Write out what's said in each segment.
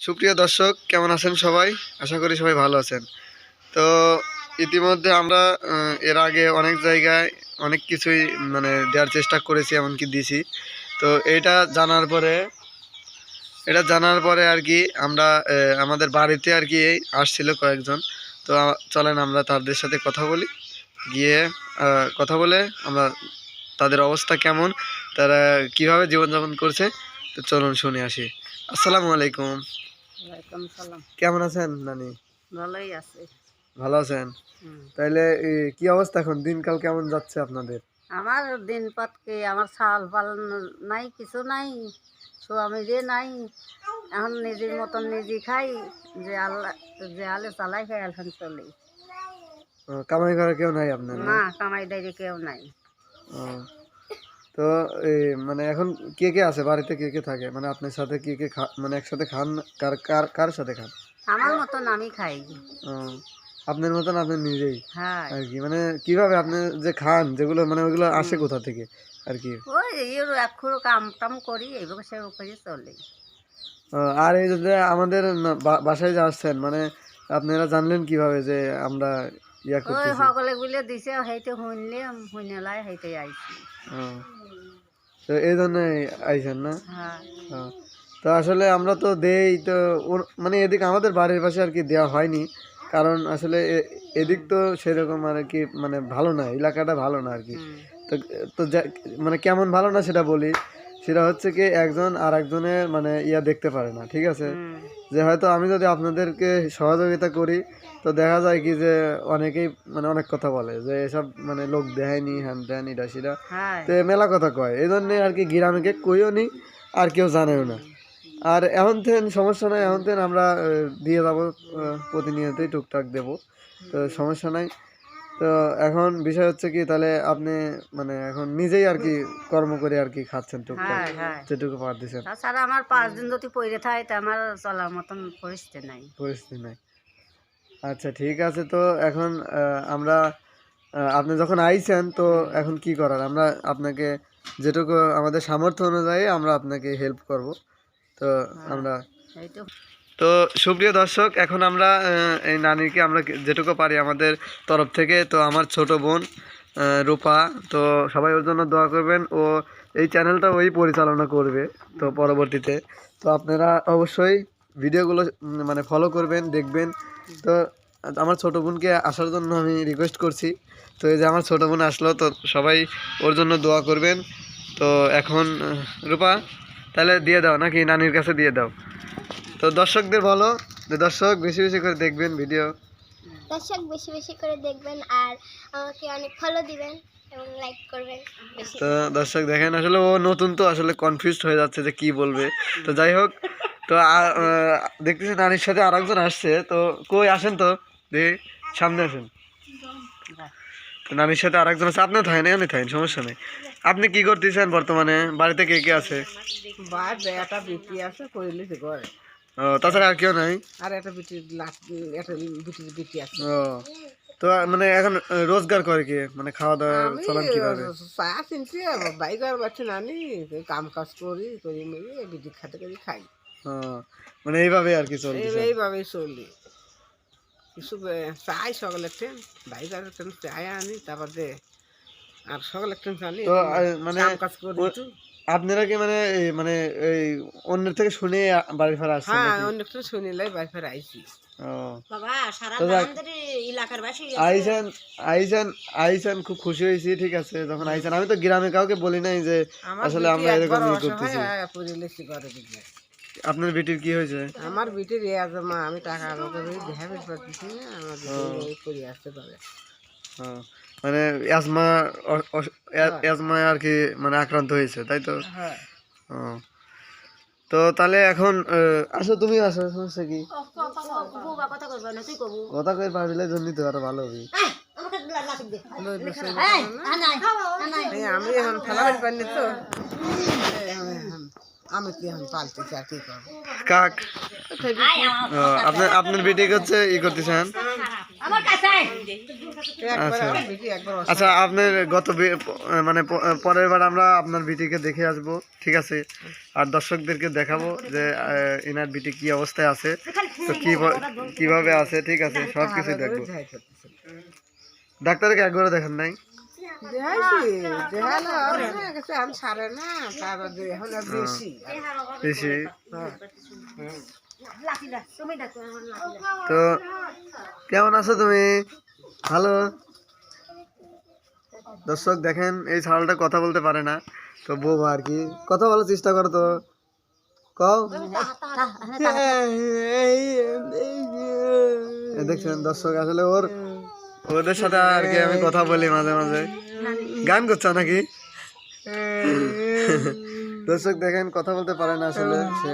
সুপ্রিয় দর্শক, কেমন আছেন সবাই? আশা করি সবাই ভালো আছেন। তো ইতিমধ্যে আমরা এর আগে অনেক জায়গায় অনেক কিছুই মানে দেওয়ার চেষ্টা করেছি, এমনকি দিছি। তো এটা জানার পরে, এটা জানার পরে আর কি আমরা আমাদের বাড়িতে আর কি আসছিল কয়েকজন। তো চলেন আমরা তাদের সাথে কথা বলি। গিয়ে কথা বলে আমরা তাদের অবস্থা কেমন, তারা কীভাবে জীবনযাপন করছে, তো চলুন শুনে আসি। আসসালামু আলাইকুম। ওয়ালাইকুম সালাম। কেমন আছেন নানি? ভালোই আছে। ভালো আছেন। তাইলে কি অবস্থা এখন? দিনকাল কেমন যাচ্ছে আপনাদের? আমার দিন পাতকে আমার ছাল পালন নাই কিছু নাই স্বামী যে নাই। এখন নিজের মতন নিজে খাই যে আল্লাহ যে আলে চালাই খাই এখন চলে। কামাই করার কেউ নাই আপনার না? কামাই ডাইরে কেউ নাই। তো মানে এখন কে কে আছে? বাড়িতে কে কে থাকে? মানে আপনার সাথে কে কে মানে একসাথে খান? কার কার কার সাথে খান? আমার মতন আমি খাই। আপনার মতন আপনি নিজেই? হ্যাঁ। আর কি মানে কীভাবে আপনি যে খান যেগুলো মানে ওইগুলো আসে কোথা থেকে? আর কি? ওই এক্ষুরো কাম টাম করি এইভাবে সেভাবে করে চলে। আর এই যে আমাদের বাসায় যে আসছেন মানে আপনারা জানলেন কীভাবে যে আমরা ইয়া ওই করতেছি? সকলে গুলো দিছে সেইটা শুনলে শুনেলাই সেইটাই আইছি। ও, তো এই জন্যই আইসেন না? হ্যাঁ। তো আসলে আমরা তো দেই তো ওর- মানে এদিক আমাদের বাড়ির পাশে আর কি দেওয়া হয়নি। কারণ আসলে এ- এদিক তো সেরকম আর কি মানে ভালো না এলাকাটা ভালো না আর কি। তো তো যা- মানে কেমন ভালো না সেটা বলি। সেটা হচ্ছে কি একজন আর একজনের মানে ইয়া দেখতে পারে না ঠিক আছে? যে হয়তো আমি যদি আপনাদেরকে সহযোগিতা করি তো দেখা যায় কি যে অনেকেই মানে অনেক কথা বলে যে এসব মানে লোক দেখায়নি হ্যান ত্যান এটা সেটা। হ্যাঁ। তো মেলা কথা কয়। এই জন্যে আর কি গ্রামে কইও নি আর কেউ জানেও না। আর এখন থেন সমস্যা নাই এখন থেন আমরা দিয়ে যাব প্রতিনিয়তই টুকটাক দেবো। তো সমস্যা নাই। তো এখন বিষয় হচ্ছে কি তাহলে আপনি মানে এখন নিজেই আর কি কর্ম করে আর কি খাচ্ছেন টুকটাক হ্যাঁ হ্যাঁ। যেটুকু পার দিচ্ছেন। তাছাড়া আমার পাঁচ দিন যদি পড়ে থাকে তা আমার চলার মতন পরিস্থিতি নাই। পরিস্থিতি নাই। আচ্ছা ঠিক আছে তো এখন আমরা আপনি যখন আইছেন তো এখন কি করার? আমরা আপনাকে যেটুকু আমাদের সামর্থ্য অনুযায়ী আমরা আপনাকে হেল্প করব। তো আমরা এই তো সুপ্রিয় দর্শক, এখন আমরা এই নানিকে আমরা যেটুকু পারি আমাদের তরফ থেকে, তো আমার ছোট বোন রূপা, তো সবাই ওর জন্য দোয়া করবেন। ও এই চ্যানেলটা ওই পরিচালনা করবে, তো পরবর্তীতে। তো আপনারা অবশ্যই ভিডিওগুলো মানে ফলো করবেন, দেখবেন। তো আমার ছোট বোনকে আসার জন্য আমি রিকোয়েস্ট করছি। তো এই যে আমার ছোট বোন আসলো, তো সবাই ওর জন্য দোয়া করবেন। তো এখন রূপা, তাহলে দিয়ে দাও, নাকি নানির কাছে দিয়ে দাও? তো দর্শকদের বলো যে দর্শক বেশি বেশি করে দেখবেন ভিডিও দর্শক বেশি বেশি করে দেখবেন আর আমাকে অনেক ফলো দিবেন এবং লাইক করবেন তো দর্শক দেখেন আসলে ও নতুন তো আসলে কনফিউজড হয়ে যাচ্ছে যে কি বলবে। তো যাই হোক তো দেখতেছি নানির সাথে আরেকজন আসছে তো কই আসেন তো? দেখি সামনে আসেন। তো নানির সাথে আরেকজন আছে। আপনিও থাকেন আমি থাকেন সমস্যা নেই। আপনি কি করতেছেন বর্তমানে? বাড়িতে কে কে আছে? আছে ঘরে। তাছাড়া আর কেউ নাই? আর একটা বিটি একটা বিটির বিটি আছে। তো মানে এখন রোজগার করে কি? মানে খাওয়া দাওয়া চলান কীভাবে? চা চিনছি বাইক আর বাচ্চা নানি কাম কাজ করি করি মেরি বিটি খাতে করি খাই। মানে এইভাবে আর কি এই এইভাবেই চলি। কিছু চাই সকালে একটা বাইক আর একটা চাই আনি তারপর দে আর সকালে একটা আহ, মানে কাম কাজ করি একটু। আপনারা কি মানে এই মানে এই অন্যের থেকে শুনে বাড়ি ফেরা আসছেন হ্যাঁ নাকি? অনেকটা শুনিলাই বাই ফের আইছি। ও। বাবা সারা তো এলাকার বাসী আইসান আইসান আইসান খুব খুশি হয়েছি ঠিক আছে যখন আইসান আমি তো গ্রামে কাউকে বলি নাই যে আসলে আমরা এরকম করতেছি। হয়ে আপনার বেটির কি হয়েছে? আমার বিটির এ আছে মা আমি টাকা আমাকে দেখা বেশ পাচ্ছি না আমার বিটি এই করে আসতে পারে ও, মানে অ্যাজমা অ্যাজমায় আর কি মানে আক্রান্ত হয়েছে তাই তো? হ্যাঁ। তো তাহলে এখন আহ, আসো তুমি আসো সমস্যা কি? কথা করবে না তুই কবু কথা কই পারলে জন্যই তো আরও ভালো হবে। আমি এখন ফেলাবার পারিনি তো। আমি এখন- কি এখন পালতেছি আর কি করব? কাক। আপনার আপনার বেটিকে হচ্ছে ই করতেছেন। আচ্ছা। আচ্ছা আপনার গত মানে পরের বার আমরা আপনার বিটিকে দেখে আসব ঠিক আছে? আর দর্শকদেরকে দেখাবো যে এনার বিটি কি অবস্থায় আছে তো কি কীভাবে আছে ঠিক আছে? সব কিছু দেখব। ডাক্তারকে একবারও দেখেন নাই? হয়ে। বেশি। তো কেমন আছো তুমি? ভালো? দর্শক দেখেন এই ছাগলটা কথা বলতে পারে না। তো বউ আর কি কথা বলার চেষ্টা করো তো। কও। দেখছেন দর্শক আসলে ওর ওদের সাথে আর কি আমি কথা বলি মাঝে মাঝে। গান করছ নাকি? দর্শক দেখেন কথা বলতে পারে না আসলে সে।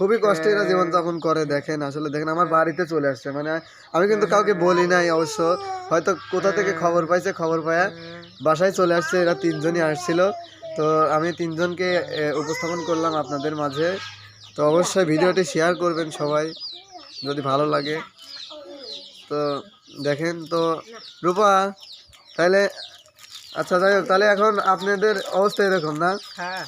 খুবই কষ্টে এরা জীবনযাপন করে দেখেন আসলে দেখেন আমার বাড়িতে চলে আসছে মানে আমি কিন্তু কাউকে বলি নাই অবশ্য হয়তো কোথা থেকে খবর পাইছে খবর পায়া বাসায় চলে আসছে এরা তিনজনই আসছিল তো আমি তিনজনকে উপস্থাপন করলাম আপনাদের মাঝে তো অবশ্যই ভিডিওটি শেয়ার করবেন সবাই যদি ভালো লাগে তো দেখেন তো রূপা তাহলে আচ্ছা যাই হোক তাহলে এখন আপনাদের অবস্থা এরকম না হ্যাঁ।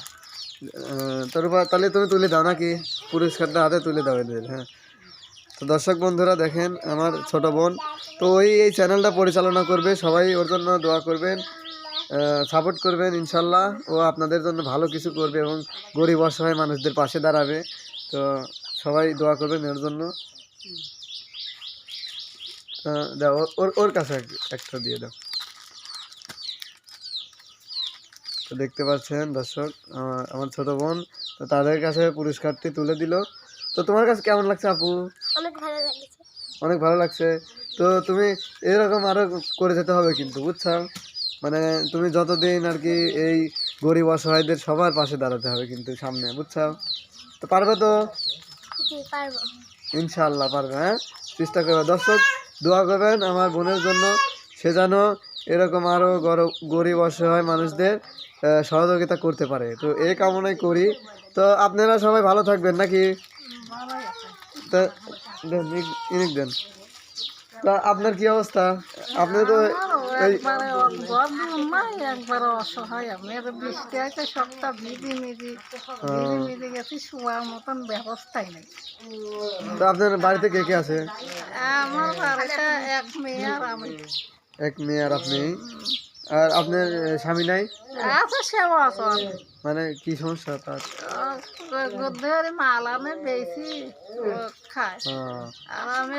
আহ, তো তাহলে তুমি তুলে দাও নাকি? পুরস্কারটা হাতে তুলে দাও এদের হ্যাঁ। তো দর্শক বন্ধুরা দেখেন আমার ছোট বোন। তো ওই এই চ্যানেলটা পরিচালনা করবে সবাই ওর জন্য দোয়া করবেন সাপোর্ট করবেন ইনশাল্লাহ। ও আপনাদের জন্য ভালো কিছু করবে এবং গরিব অসহায় মানুষদের পাশে দাঁড়াবে। তো সবাই দোয়া করবেন এর জন্য। ওর- ওর কাছে এক- একটা দিয়ে দাও। তো দেখতে পাচ্ছেন দর্শক আমার- আমার ছোট বোন তো তাদের কাছে পুরস্কারটি তুলে দিল। তো তোমার কাছে কেমন লাগছে আপু? অনেক ভালো লাগছে। অনেক ভালো লাগছে। তো তুমি এরকম আরও করে যেতে হবে কিন্তু বুঝছ মানে তুমি যতদিন আর কি এই গরিব অসহায়দের সবার পাশে দাঁড়াতে হবে কিন্তু সামনে বুঝছ তো পারবে তো? ইনশাল্লাহ পারবে। হ্যাঁ? চেষ্টা করবে দর্শক দোয়া করবেন আমার বোনের জন্য। সে যেন এরকম আরও গরিব অসহায় মানুষদের সহযোগিতা করতে পারে। তো এই কামনাই করি। তো আপনারা সবাই ভালো থাকবেন নাকি? দেন, ইনিক দেন। তা আপনার কি অবস্থা? আপনি তো এই আপনার বাড়িতে কে কে আছে? আমার বাড়িতে এক মেয়ে আর আমি। এক মেয়ে আর আপনি? আর আপনার স্বামী নাই? আছে সেও আছে। মানে কি সমস্যা তার? মাল বেশি খায় আর আমি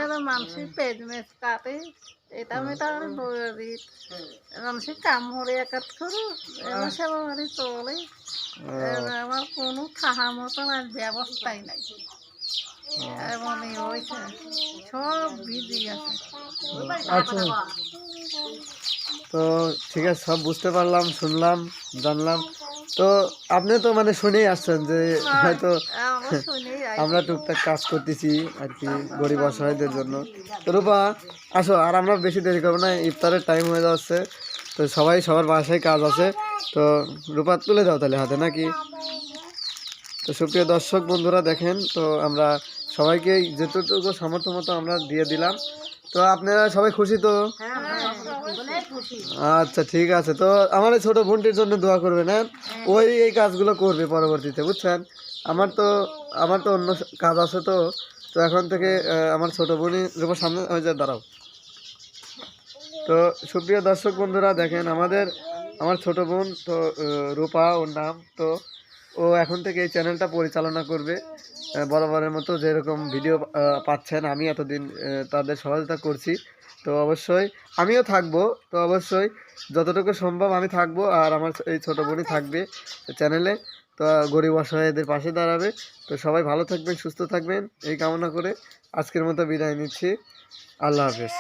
কাটে। এটা আমি তার কাম একাত করু এবার সেবা বাড়ি চলে। আমার কোনো মতন আর ব্যবস্থাই নাই। হয়েছে সব ভিজি আছে। আচ্ছা। তো ঠিক আছে সব বুঝতে পারলাম শুনলাম জানলাম। তো আপনি তো মানে শুনেই আসছেন যে হয়তো আমার আমরা টুকটাক কাজ করতেছি আর কি গরিব অসহায়দের জন্য। তো রূপা আসো আর আমরা বেশি দেরি করব না ইফতারের টাইম হয়ে যাচ্ছে। তো সবাই সবার বাসায় কাজ আছে। তো রূপা তুলে দাও তাহলে হাতে নাকি? তো সুপ্রিয় দর্শক বন্ধুরা দেখেন তো আমরা সবাইকে যেটুকু সামর্থ্য মতো আমরা দিয়ে দিলাম। তো আপনারা সবাই খুশি তো? আচ্ছা ঠিক আছে। তো আমার এই ছোট বোনটির জন্য দোয়া করবেন হ্যাঁ? ওই এই কাজগুলো করবে পরবর্তীতে বুঝছেন? আমার তো আমার তো অন্য কাজ আছে তো। তো এখন থেকে আমার ছোট বোনই রূপা সামনে ওই যে দাঁড়াও। তো সুপ্রিয় দর্শক বন্ধুরা দেখেন আমাদের আমার ছোট বোন তো রূপা ওর নাম তো ও এখন থেকে এই চ্যানেলটা পরিচালনা করবে। বরাবরের মতো যেরকম ভিডিও পাচ্ছেন, আমি এতদিন তাদের সহযোগিতা করছি। তো অবশ্যই আমিও থাকব, তো অবশ্যই যতটুকু সম্ভব আমি থাকব, আর আমার এই ছোটো বোনই থাকবে চ্যানেলে তো গরিব অসহায়দের পাশে দাঁড়াবে। তো সবাই ভালো থাকবেন, সুস্থ থাকবেন, এই কামনা করে আজকের মতো বিদায় নিচ্ছি। আল্লাহ হাফেজ।